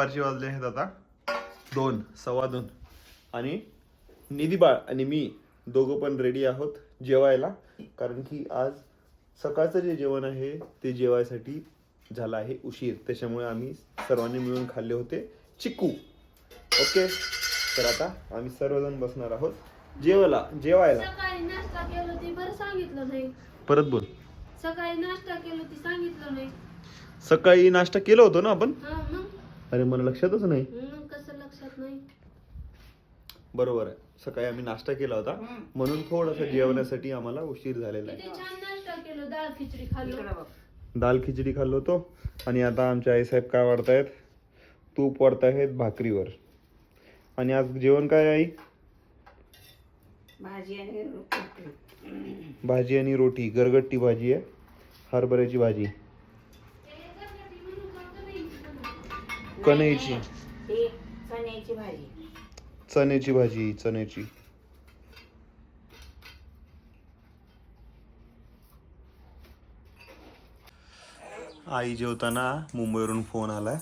दुपारचे वाजले आहेत आता. दोन सव्वा दोन. आणि निधीबाळ आणि मी दोघं पण रेडी आहोत जेवायला. कारण की आज सकाळचं जे जेवण आहे ते जेवायसाठी झालं आहे उशीर. त्याच्यामुळे आम्ही सर्वांनी मिळून खाल्ले होते चिकू ओके? तर आता आम्ही सर्वजण बसणार आहोत. जेवायला जेवायला. सकाळी नाश्ता केलो ती बरं सांगितलं नाही. परत बोल. सकाळी नाश्ता केलो ती सांगितलं नाही. सकाळी नाश्ता केला होतो ना आपण? हा मग? अरे मला लक्षातच नाही. मग कसं लक्षात नाही? बरोबर आहे. सकाळी आम्ही नाश्ता केला होता. म्हणून थोडस जेवण्यासाठी आम्हाला उशीर झालेला आहे. किती छान नाश्ता केलो डाळ खिचडी खाल्लो. दाल खिचडी खाल्लो होतो. आणि आता आमचे आईसाहेब काय वाढतायत तूप वाढतायत भाकरीवर. आणि आज जेवण काय आहे, आई? भाजी आणि रोटी. भाजी आणि रोटी. गरगट्टी भाजी आहे. हरभऱ्याची भाजी. कणईची ही चण्याची भाजी. चण्याची भाजी चण्याची. आई जेवताना मुंबईवरून फोन आलाय.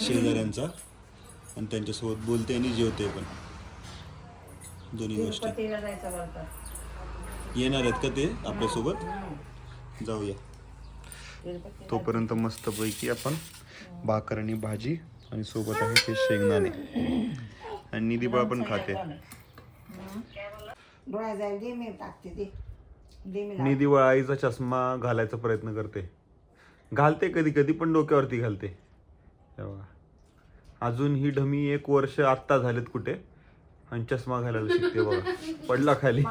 शेजाऱ्यांचा. आणि त्यांच्यासोबत बोलते आणि जेवते पण. दोन्ही गोष्टी. तिरुपतीला जायचं बोलतात. येणार आहेत का ते आपल्यासोबत? जाऊया. तिरुपती तोपर्यंत मस्तपैकी आपण भाकर आणि भाजी आणि सोबत आहे ते शेंगदाणे. आणि निधी बाळ पण खाते. डोळ्या जाईल दे मी टाकते ते दे मी निधी बाळ आईचा चष्मा घालायचा प्रयत्न करते. घालते कधी कधी पण डोक्यावरती घालते. हे बघा. अजून ही ढमी एक वर्ष आत्ता झालेत कुठे? आणि चष्मा घालायला शिकते बघा. पडला खाली.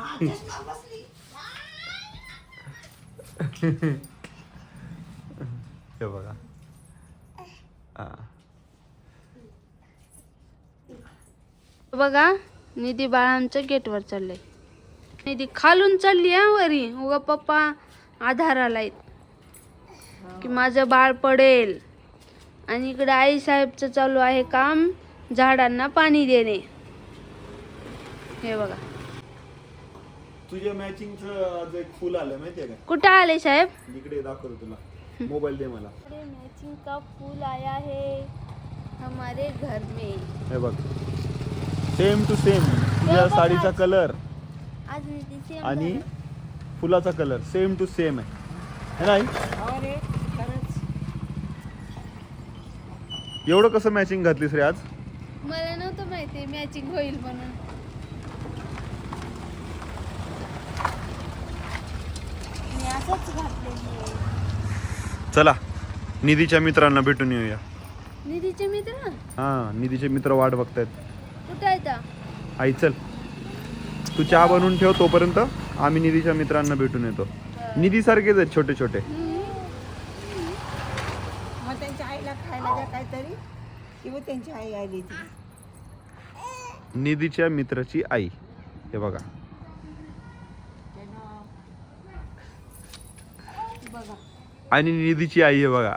हे बघा. बघा निधी बाळ आमच्या गेटवर चाललंय. निधी खालून चालली हा वरी. उगा पप्पा आधाराला आहेत की माझं बाळ पडेल. आणि इकडे आई साहेबचं चालू आहे काम झाडांना पाणी देणे. हे बघा. तुझ्या मॅचिंगचं एक फुल आलं माहितीये का? कुठं आले साहेब? इकडे दाखवतो तुला. मोबाईल दे मला. मैचिंग का फूल आया है हमारे घर में. हे बघ. सेम टू सेम तुझ्या साडीचा कलर आज आणि फुलाचा कलर सेम टू सेम आहे. है नाही अरे खरंच. एवढं कसं मॅचिंग घातलीस रे आज? मला नव्हतं माहिती मॅचिंग होईल म्हणून. मी असंच घातलेली आहे. चला निधीच्या मित्रांना भेटून येऊया. निधीचे मित्र? हा निधीचे मित्र वाट बघतायत. कुठं आहेत? आई चल. तू चहा बनवून ठेव तोपर्यंत आम्ही निधीच्या मित्रांना भेटून येतो. निधी सारखेच आहेत छोटे छोटे. मग त्यांच्या आईला खायला द्या काहीतरी. किंवा त्यांची आई आली ती. निधीच्या मित्राची आई. हे बघा. बघा. आणि निधीची आई आहे बघा.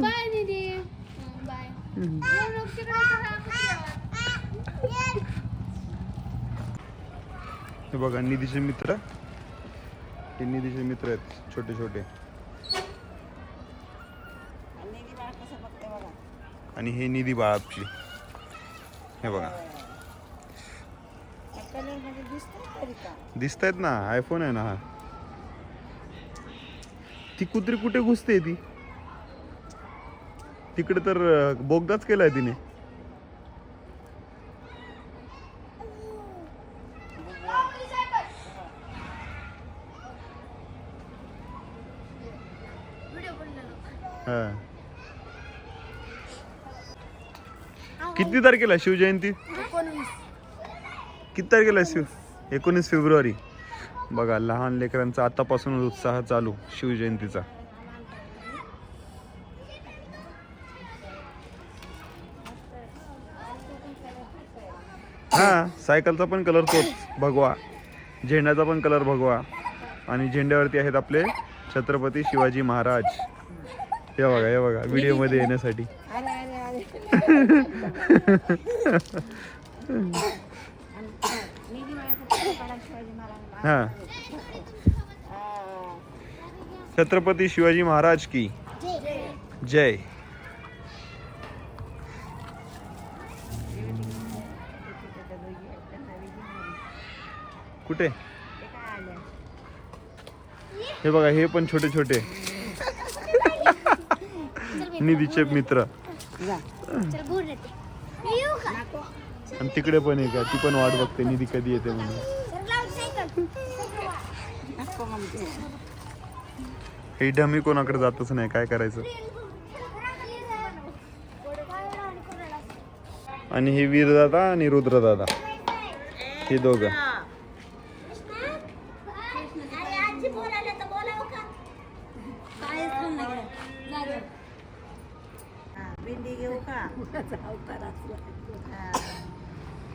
बाय निधी. बाय. हे बघा निधीचे मित्र. हे निधीचे मित्र आहेत छोटे छोटे. आणि निधी बाळ कसं बघते बघा? आणि हे निधी बाळ आपली हे बघा. दिसत आहेत ना आयफोन आहे ना हा. ती कुत्री कुठे घुसते ती? तिकडे तर बोगदाच केलाय तिने. हा. किती तारखेला शिवजयंती? किती तारखेला शिव? एकोणीस फेब्रुवारी. बघा लहान लेकरांचा आतापासूनच उत्साह चालू शिवजयंतीचा. हा सायकलचा पण कलर तोच. भगवा. झेंड्याचा पण कलर भगवा. आणि झेंड्यावरती आहेत आपले छत्रपती शिवाजी महाराज. हे बघा हे बघा व्हिडिओमध्ये येण्यासाठी अरे अरे अरे निधी बाळाचा फोटो काढा शिवाजी महाराज हा हा. छत्रपती शिवाजी महाराज की? जय. कुठे? हे बघा हे पण छोटे छोटे निधीचे मित्र. आणि तिकडे पण आहे का ती पण वाट बघते निधी कधी येते म्हणून. हे डमी कोणाकडे जातच नाही काय करायचं? आणि हे वीरदादा आणि रुद्रदादा. हे दोघं.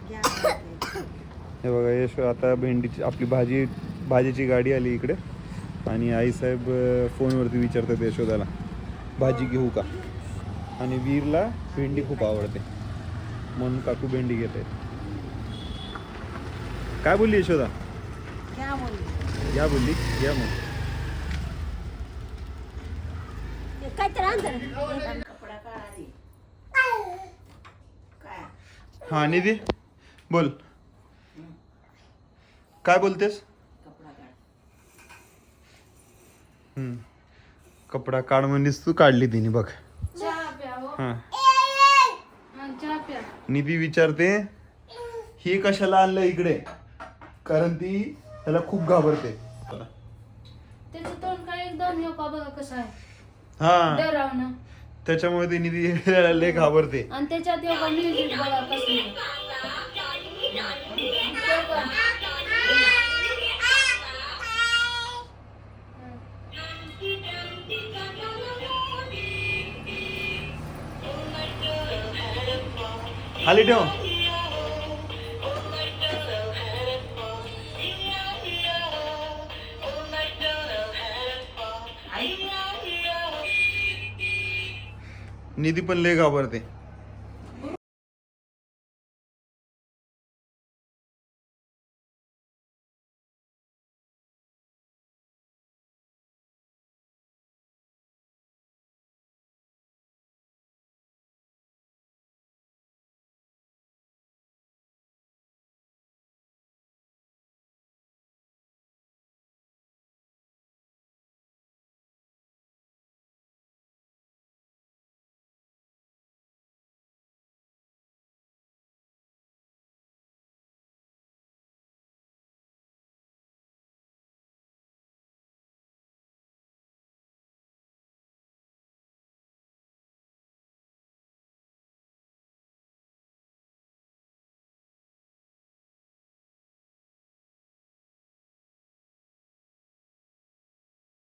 हे बघा यश आता भेंडीची आपली भाजी भाजीची गाडी आली इकडे. आणि आईसाहेब फोनवरती विचारतात यशोदाला भाजी घेऊ का? आणि वीरला भेंडी खूप आवडते. म्हणून काकू भेंडी घेत आहेत. काय बोलली यशोदा. या बोलली या मग. कपडा काढ आधी. काय? हा निधी बोल. काय बोलतेस कपडा काढ हम्म. कपडा काढ म्हणलीस तू काढली तिने बघ चहा प्या हो हा हा, चहा प्या निधी विचारते ही कशाला आणलं इकडे कारण ती त्याला खूप घाबरते त्याचं तोंड काय एकदम हे का बघा कसं आहे हा डरावणं त्याच्यामुळे ती निधी लय घाबरते आणि त्याच्यात हे बघा म्युझिक बघा कसं आहे. ते बघ. खाली ठेव. निधी पण लय घाबरते.